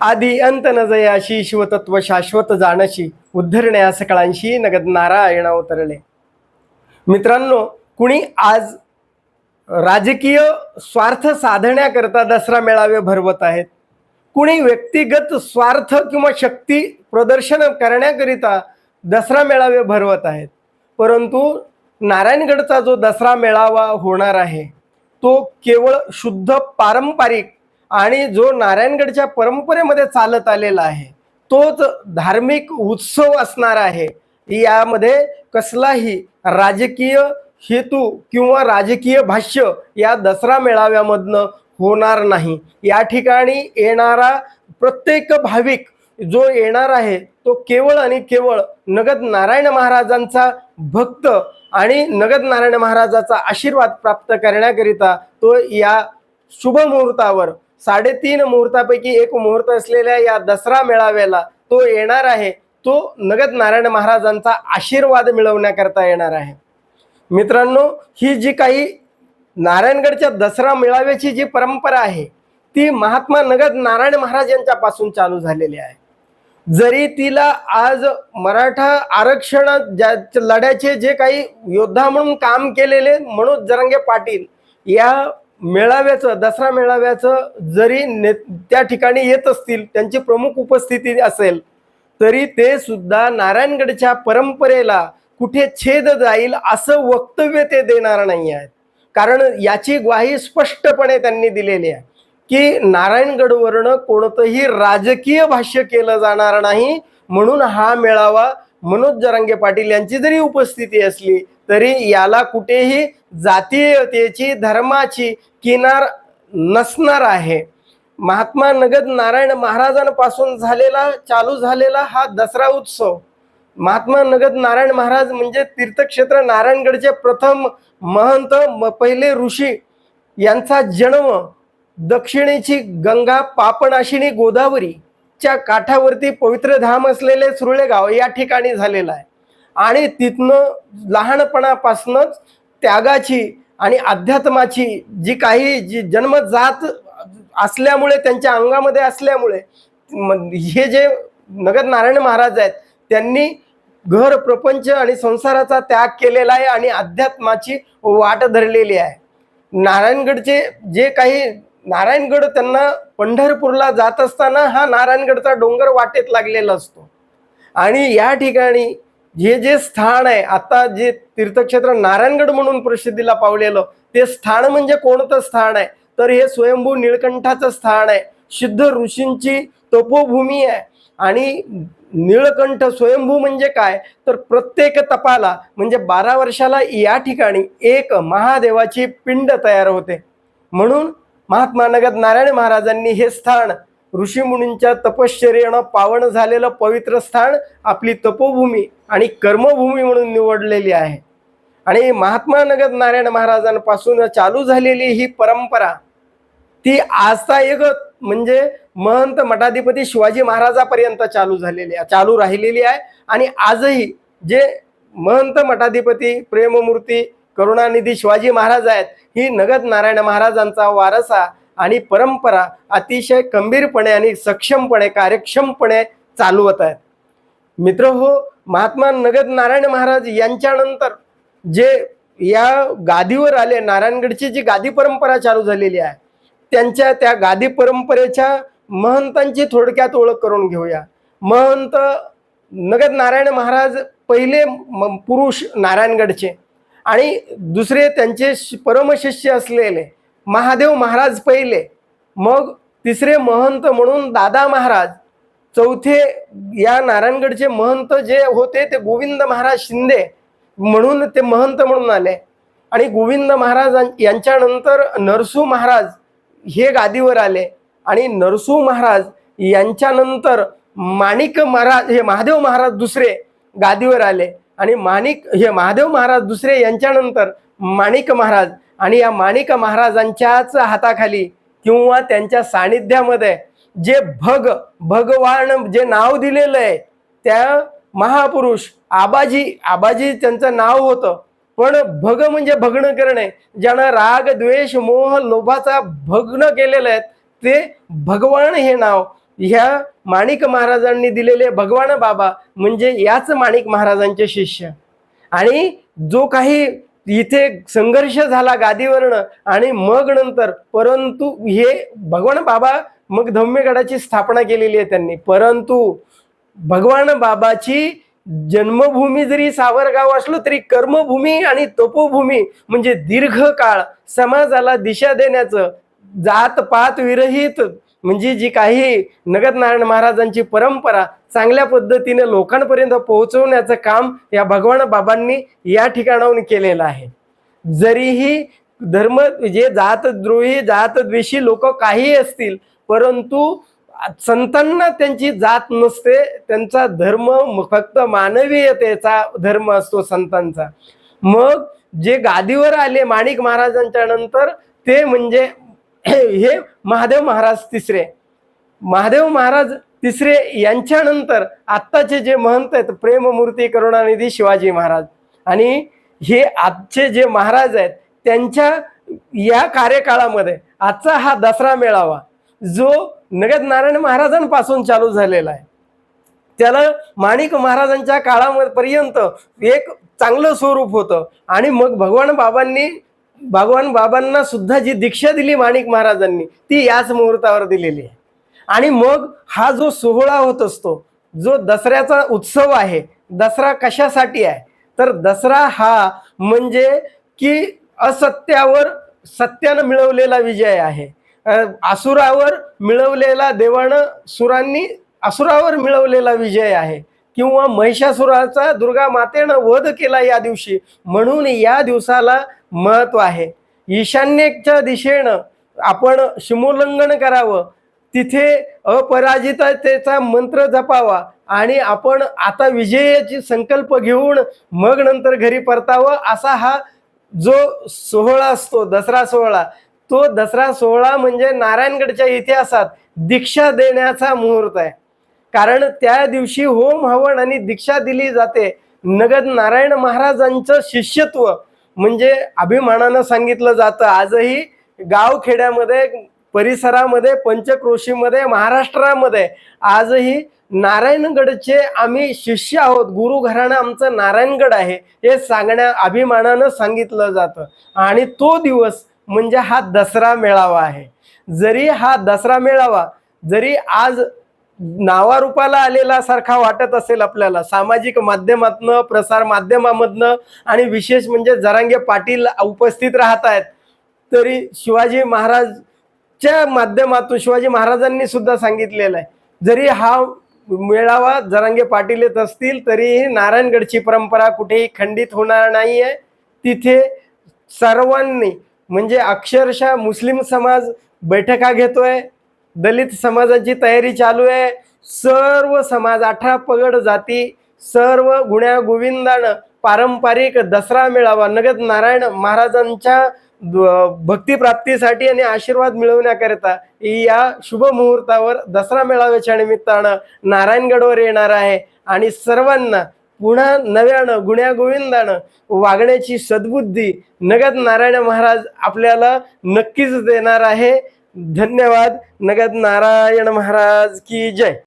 आदी अंत न जयाशी शिवतत्व शाश्वत जाणशी उद्धरण्या सकळांशी नगद नारायण अवतरले मित्रांनो कुणी आज राजकीय स्वार्थ साधण्याकरता दसरा मेळावे भरवत आहेत? कुणी व्यक्तिगत स्वार्थ किंवा शक्ती प्रदर्शन करण्याकरिता दसरा मेळावे भरवत आहेत? परंतु नारायणगडचा जो दसरा मेळावा होणार आहे तो केवळ शुद्ध पारंपरिक आणि जो नारायणगडच्या परंपरेमध्ये चालत आलेला आहे तोच धार्मिक उत्सव असणार आहे. यामध्ये कसलाही राजकीय हेतू किंवा राजकीय भाष्य या दसरा मेळाव्यामधनं होणार नाही. या ठिकाणी येणारा प्रत्येक भाविक जो येणार आहे तो केवळ आणि केवळ नगद नारायण महाराजांचा भक्त आणि नगद नारायण महाराजाचा आशीर्वाद प्राप्त करण्याकरिता तो या शुभ मुहूर्तावर साडेतीन मुहूर्तापैकी एक मुहूर्त असलेल्या या दसरा मेळाव्याला तो येणार आहे. तो नगद नारायण महाराजांचा आशीर्वाद मिळवण्याकरता येणार आहे. मित्रांनो ही जी काही नारायणगडच्या दसरा मेळाव्याची जी परंपरा आहे ती महात्मा नगद नारायण महाराज यांच्यापासून चालू झालेली आहे. जरी तिला आज मराठा आरक्षण ज्या लढ्याचे जे काही योद्धा म्हणून काम केलेले मनोज जरंगे पाटील या मेळाव्याचं दसरा मेळाव्याचं जरी ने त्या ठिकाणी येत असतील त्यांची प्रमुख उपस्थिती असेल तरी ते सुद्धा नारायणगडच्या परंपरेला कुठे छेद जाईल असं वक्तव्य ते देणार नाही आहेत. कारण याची ग्वाही स्पष्टपणे त्यांनी दिलेली आहे की नारायणगडवरनं कोणतंही राजकीय भाष्य केलं जाणार नाही म्हणून हा मेळावा मनोज जरांगे पाटील यांची जरी उपस्थिती असली तरी याला कुठेही जातीयतेची धर्माची किनार नसणार आहे. महात्मा नगद नारायण महाराजांपासून झालेला चालू झालेला हा दसरा उत्सव. महात्मा नगद नारायण महाराज म्हणजे तीर्थक्षेत्र नारायणगडचे प्रथम महंत म- पहिले ऋषी. यांचा जन्म दक्षिणेची गंगा पापनाशिनी गोदावरीच्या काठावरती पवित्र धाम असलेले सुरळेगाव या ठिकाणी झालेला आहे. आणि तिथनं लहानपणापासूनच त्यागाची आणि अध्यात्माची जी काही जी जन्मजात असल्यामुळे त्यांच्या अंगामध्ये असल्यामुळे हे जे नगद नारायण महाराज आहेत त्यांनी घर प्रपंच आणि संसाराचा त्याग केलेला आहे आणि अध्यात्माची वाट धरलेली आहे. नारायणगडचे जे काही नारायणगड त्यांना पंढरपूरला जात असताना हा नारायणगडचा डोंगर वाटेत लागलेला असतो. आणि या ठिकाणी हे जे स्थान आहे आता जे तीर्थक्षेत्र नारायणगड म्हणून प्रसिद्धीला पावलेलं ते स्थान म्हणजे कोणतं स्थान आहे? तर हे स्वयंभू निळकंठाचं स्थान आहे. सिद्ध ऋषींची तपोभूमी आहे. आणि निळकंठ स्वयंभू म्हणजे काय? तर प्रत्येक तपाला म्हणजे बारा वर्षाला या ठिकाणी एक महादेवाची पिंड तयार होते. म्हणून महात्मा नगद नारायण महाराजांनी हे स्थान ऋषीमुनींच्या तपश्चर्यानं पावन झालेलं पवित्र स्थान आपली तपोभूमी आणि कर्मभूमी म्हणून निवडलेली आहे. आणि महात्मा नगर नारायण महाराजांपासून चालू झालेली ही परंपरा ती आजचा एक म्हणजे महंत मठाधिपती शिवाजी महाराजापर्यंत चालू झालेली आहे चालू राहिलेली आहे. आणि आजही जे महंत मठाधिपती प्रेममूर्ती करुणानिधी शिवाजी महाराज आहेत ही नगद नारायण महाराजांचा वारसा आणि परंपरा अतिशय गंभीरपणे आणि सक्षमपणे कार्यक्षमपणे चालवत आहेत. मित्र हो महात्मा नगद नारायण महाराज यांच्यानंतर जे या गादीवर आले नारायणगडची जी गादी परंपरा चालू झालेली आहे त्यांच्या त्या गादी परंपरेच्या महंतांची थोडक्यात ओळख करून घेऊया. महंत नगद नारायण महाराज पहिले म- पुरुष नारायणगडचे आणि दुसरे त्यांचे शि- परमशिष्य असलेले महादेव महाराज पहिले. मग तिसरे महंत म्हणून दादा महाराज चौथे या नारायणगडचे महंत जे होते ते गोविंद महाराज शिंदे म्हणून ते महंत म्हणून आले. आणि गोविंद महाराज यांच्यानंतर नरसू महाराज हे गादीवर आले. आणि नरसू महाराज यांच्यानंतर माणिक महाराज हे महादेव महाराज दुसरे गादीवर आले. आणि माणिक हे महादेव महाराज दुसरे यांच्यानंतर माणिक महाराज आणि या माणिक महाराजांच्याच हाताखाली किंवा त्यांच्या सानिध्यामध्ये जे भग भगवान जे नाव दिलेलं आहे त्या महापुरुष आबाजी आबाजी त्यांचं नाव होतं. पण भग म्हणजे भग्न करणे. ज्यानं राग द्वेष मोह लोभाचा भग्न केलेलं आहे ते भगवान हे नाव. ह्या माणिक महाराजांनी दिलेले भगवान बाबा म्हणजे याच माणिक महाराजांचे शिष्य. आणि जो काही इथे संघर्ष झाला गादीवरनं आणि मग नंतर परंतु हे भगवान बाबा मग धम्मेगडाची स्थापना केलेली आहे त्यांनी. परंतु भगवान बाबाची जन्मभूमी जरी सावरगाव असलो तरी कर्मभूमी आणि तपोभूमी म्हणजे दीर्घकाळ समाजाला दिशा देण्याचं जात पात विरहित म्हणजे जी काही नगद नारायण महाराजांची परंपरा चांगल्या पद्धतीने लोकांपर्यंत पोहोचवण्याचं काम या भगवान बाबांनी या ठिकाणाहून केलेलं आहे. जरीही धर्म जे जातद्रोही जातद्वेषी लोक काही असतील परंतु संतांना त्यांची जात नसते त्यांचा धर्म फक्त मानवीयतेचा धर्म असतो संतांचा. मग जे गादीवर आले माणिक महाराजांच्या नंतर ते म्हणजे हे महादेव महाराज तिसरे. महादेव महाराज तिसरे यांच्यानंतर आत्ताचे जे महंत आहेत प्रेममूर्ती करुणानिधी शिवाजी महाराज. आणि हे आजचे जे महाराज आहेत त्यांच्या या कार्यकाळामध्ये आजचा हा दसरा मेळावा जो नगद नारायण महाराजांपासून चालू झालेला आहे. त्याला माणिक महाराजांच्या काळामध्ये पर्यंत एक चांगलं स्वरूप होतं. आणि मग भगवान बाबांनी भगवान बाबांना सुद्धा जी दीक्षा दिली माणिक महाराजांनी ती याच मुहूर्तावर दिलेली आहे. आणि मग हा जो सोहळा होत असतो जो दसऱ्याचा उत्सव आहे दसरा कशासाठी आहे? तर दसरा हा म्हणजे की असत्यावर सत्यानं मिळवलेला विजय आहे. असुरावर मिळवलेला देवानं सुरांनी असुरावर मिळवलेला विजय आहे. किंवा महिषासुराचा दुर्गा मातेनं वध केला या दिवशी म्हणून या दिवसाला महत्त्व आहे. ईशान्येच्या दिशेनं आपण शिमोल्लंघन करावं. तिथे अपराजिततेचा मंत्र जपावा आणि आपण आता विजयाची संकल्प घेऊन मग नंतर घरी परतावं असा हा जो सोहळा असतो दसरा सोहळा तो दसरा सोहळा म्हणजे नारायणगडच्या इतिहासात दीक्षा देण्याचा मुहूर्त आहे. कारण त्या दिवशी होम हवन आणि दीक्षा दिली जाते. नगद नारायण महाराजांचं शिष्यत्व म्हणजे अभिमानानं सांगितलं जातं. आजही गावखेड्यामध्ये परिसरामध्ये पंचक्रोशीमध्ये महाराष्ट्रामध्ये आजही नारायणगडचे आम्ही शिष्य आहोत. गुरु घराणं आमचं नारायणगड आहे हे सांगण्या अभिमानानं सांगितलं जातं. आणि तो दिवस म्हणजे हा दसरा मेळावा आहे. जरी हा दसरा मेळावा जरी आज नावारूपाला आलेला सारखा वाटत असेल आपल्याला. सामाजिक माध्यमातनं प्रसार माध्यमामधनं आणि विशेष म्हणजे जरांगे पाटील उपस्थित राहत आहेत. तरी शिवाजी महाराजच्या माध्यमातून शिवाजी महाराजांनी सुद्धा सांगितलेलं आहे. जरी हा मेळावा जरांगे पाटील येत असतील तरीही नारायणगडची परंपरा कुठेही खंडित होणार नाही आहे तिथे सर्वांनी म्हणजे अक्षरशः मुस्लिम समाज बैठका घेतोय. दलित समाजाची तयारी चालू आहे. सर्व समाज अठरा पगड जाती सर्व गुण्या गोविंदानं पारंपरिक दसरा मेळावा नगद नारायण महाराजांच्या भक्तीप्राप्तीसाठी भक्तिप्राप्तीसाठी आणि आशीर्वाद मिळवण्याकरिता या शुभ मुहूर्तावर दसरा मेळाव्याच्या निमित्तानं नारायणगडवर येणार आहे. आणि सर्वांना पुन्हा नव्यानं गुण्या गोविंदानं वागण्याची सद्बुद्धी नगद नारायण महाराज आपल्याला नक्कीच देणार आहे. धन्यवाद. नगद नारायण महाराज की जय.